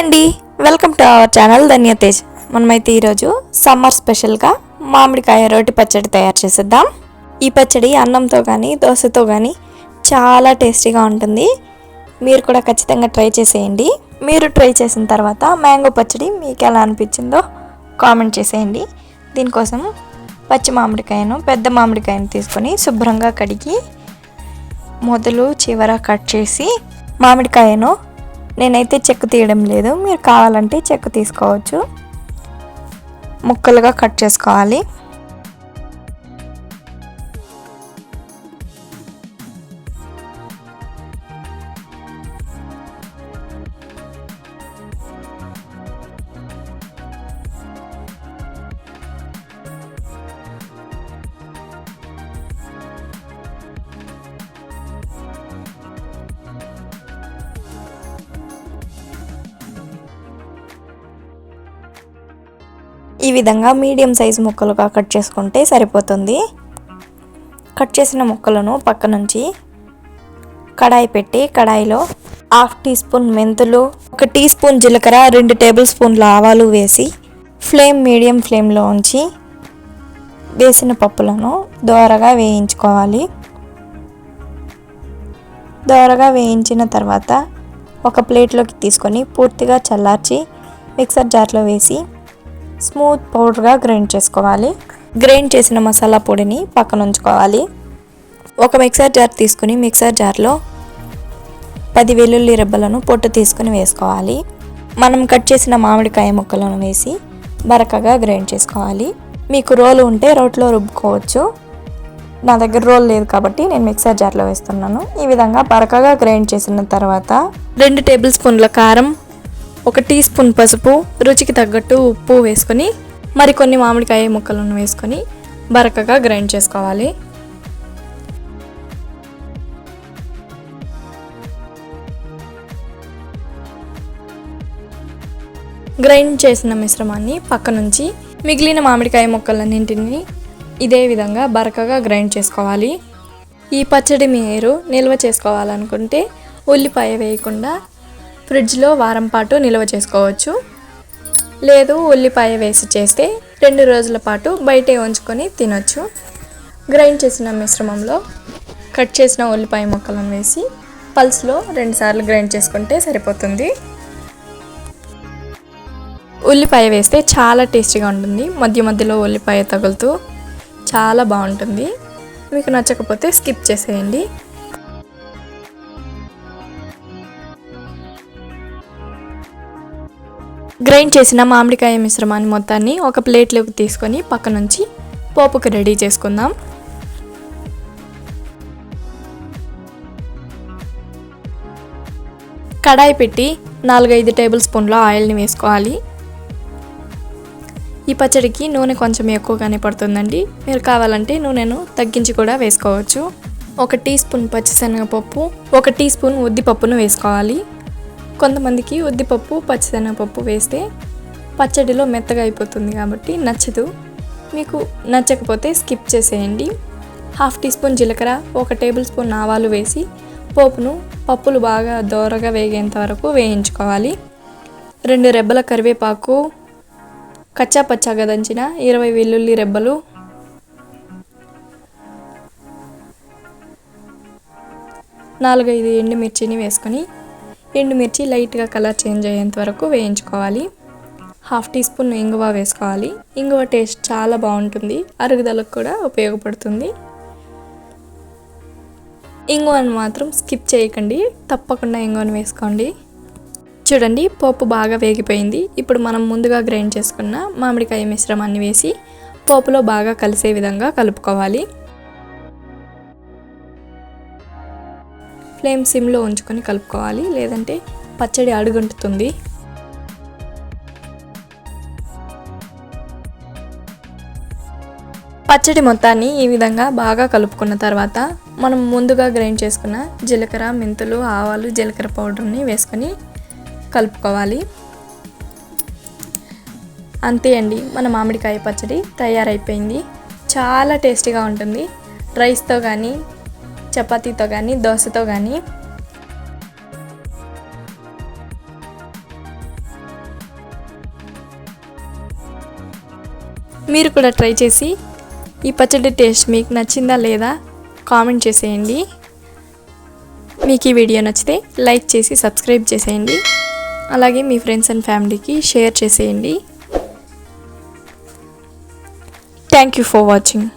అండి. Welcome to our channel Dhanyatej మనమైతే ఈరోజు సమ్మర్ స్పెషల్గా మామిడికాయ రోటి పచ్చడి తయారు చేసేద్దాం. ఈ పచ్చడి అన్నంతో కానీ దోశతో కానీ చాలా టేస్టీగా ఉంటుంది. మీరు కూడా ఖచ్చితంగా ట్రై చేసేయండి. మీరు ట్రై చేసిన తర్వాత మ్యాంగో పచ్చడి మీకు ఎలా అనిపించిందో కామెంట్ చేసేయండి. దీనికోసం పచ్చి మామిడికాయను పెద్ద మామిడికాయను తీసుకొని శుభ్రంగా కడిగి మొదలు చివర కట్ చేసి మామిడికాయను నేనైతే చెక్కు తీయడం లేదు. మీరు కావాలంటే చెక్కు తీసుకోవచ్చు. ముక్కలుగా కట్ చేసుకోవాలి. ఈ విధంగా మీడియం సైజు ముక్కలుగా కట్ చేసుకుంటే సరిపోతుంది. కట్ చేసిన ముక్కలను పక్క నుంచి కడాయి పెట్టి కడాయిలో హాఫ్ టీ స్పూన్ మెంతులు ఒక టీ స్పూన్ జీలకర్ర రెండు టేబుల్ స్పూన్ల ఆవాలు వేసి ఫ్లేమ్ మీడియం ఫ్లేమ్లో ఉంచి వేసిన పప్పులను దోరగా వేయించుకోవాలి. దోరగా వేయించిన తర్వాత ఒక ప్లేట్లోకి తీసుకొని పూర్తిగా చల్లార్చి మిక్సర్ జార్లో వేసి స్మూత్ పౌడర్గా గ్రైండ్ చేసుకోవాలి. గ్రైండ్ చేసిన మసాలా పొడిని పక్కన ఉంచుకోవాలి. ఒక మిక్సర్ జార్ తీసుకుని మిక్సర్ జార్లో పది వెల్లుల్లి రెబ్బలను పొట్టు తీసుకుని వేసుకోవాలి. మనం కట్ చేసిన మామిడికాయ ముక్కలను వేసి బరకగా గ్రైండ్ చేసుకోవాలి. మీకు రోలు ఉంటే రోట్లో రుబ్బుకోవచ్చు. నా దగ్గర రోల్ లేదు కాబట్టి నేను మిక్సర్ జార్లో వేస్తున్నాను. ఈ విధంగా బరకగా గ్రైండ్ చేసిన తర్వాత రెండు టేబుల్ స్పూన్ల కారం ఒక టీ స్పూన్ పసుపు రుచికి తగ్గట్టు ఉప్పు వేసుకొని మరికొన్ని మామిడికాయ ముక్కలను వేసుకొని బరకగా గ్రైండ్ చేసుకోవాలి. గ్రైండ్ చేసిన మిశ్రమాన్ని పక్క నుంచి మిగిలిన మామిడికాయ ముక్కలన్నింటినీ ఇదే విధంగా బరకగా గ్రైండ్ చేసుకోవాలి. ఈ పచ్చడి మీరు నిల్వ చేసుకోవాలనుకుంటే ఉల్లిపాయ వేయకుండా ఫ్రిడ్జ్లో వారం పాటు నిల్వ చేసుకోవచ్చు. లేదు ఉల్లిపాయ వేసి చేస్తే రెండు రోజుల పాటు బయటే ఉంచుకొని తినొచ్చు. గ్రైండ్ చేసిన మిశ్రమంలో కట్ చేసిన ఉల్లిపాయ ముక్కలను వేసి పల్స్లో రెండుసార్లు గ్రైండ్ చేసుకుంటే సరిపోతుంది. ఉల్లిపాయ వేస్తే చాలా టేస్టీగా ఉంటుంది. మధ్య మధ్యలో ఉల్లిపాయ తగులుతూ చాలా బాగుంటుంది. మీకు నచ్చకపోతే స్కిప్ చేసేయండి. గ్రైండ్ చేసిన మామిడికాయ మిశ్రమాన్ని మొత్తాన్ని ఒక ప్లేట్లోకి తీసుకొని పక్క నుంచి పోపుకి రెడీ చేసుకుందాం. కడాయి పెట్టి నాలుగైదు టేబుల్ స్పూన్ల ఆయిల్ని వేసుకోవాలి. ఈ పచ్చడికి నూనె కొంచెం ఎక్కువగానే పడుతుందండి. మీరు కావాలంటే నూనెను తగ్గించి కూడా వేసుకోవచ్చు. ఒక టీ స్పూన్ పచ్చిశనగపప్పు ఒక టీ స్పూన్ ఉద్దిపప్పును వేసుకోవాలి. కొంతమందికి ఉద్దిపప్పు పచ్చిశనగపప్పు వేస్తే పచ్చడిలో మెత్తగా అయిపోతుంది కాబట్టి నచ్చదు. మీకు నచ్చకపోతే స్కిప్ చేసేయండి. హాఫ్ టీ స్పూన్ జీలకర్ర ఒక టేబుల్ స్పూన్ ఆవాలు వేసి పోపును పప్పులు బాగా దోరగా వేగేంత వరకు వేయించుకోవాలి. రెండు రెబ్బల కరివేపాకు కచ్చా పచ్చాగా దంచిన ఇరవై వెల్లుల్లి రెబ్బలు నాలుగైదు ఎండుమిర్చిని వేసుకొని ఎండుమిర్చి లైట్గా కలర్ చేంజ్ అయ్యేంత వరకు వేయించుకోవాలి. హాఫ్ టీ స్పూన్ ఇంగువ వేసుకోవాలి. ఇంగువ టేస్ట్ చాలా బాగుంటుంది. అరుగుదలకు కూడా ఉపయోగపడుతుంది. ఇంగువను మాత్రం స్కిప్ చేయకండి. తప్పకుండా ఇంగువను వేసుకోండి. చూడండి పోపు బాగా వేగిపోయింది. ఇప్పుడు మనం ముందుగా గ్రైండ్ చేసుకున్న మామిడికాయ మిశ్రమాన్ని వేసి పోపులో బాగా కలిసే విధంగా కలుపుకోవాలి. ఫ్లేమ్ సిమ్లో ఉంచుకొని కలుపుకోవాలి. లేదంటే పచ్చడి అడుగుంటుతుంది పచ్చడి మొత్తాన్ని ఈ విధంగా బాగా కలుపుకున్న తర్వాత మనం ముందుగా గ్రైండ్ చేసుకున్న జీలకర్ర మెంతులు ఆవాలు జీలకర్ర పౌడర్ని వేసుకొని కలుపుకోవాలి. అంతే అండి మన మామిడికాయ పచ్చడి తయారైపోయింది. చాలా టేస్టీగా ఉంటుంది. రైస్తో కానీ చపాతీతో కానీ దోశతో కానీ మీరు కూడా ట్రై చేసి ఈ పచ్చడి టేస్ట్ మీకు నచ్చిందా లేదా కామెంట్ చేసేయండి. మీకు ఈ వీడియో నచ్చితే లైక్ చేసి సబ్స్క్రైబ్ చేసేయండి. అలాగే మీ ఫ్రెండ్స్ అండ్ ఫ్యామిలీకి షేర్ చేసేయండి. Thank you for watching.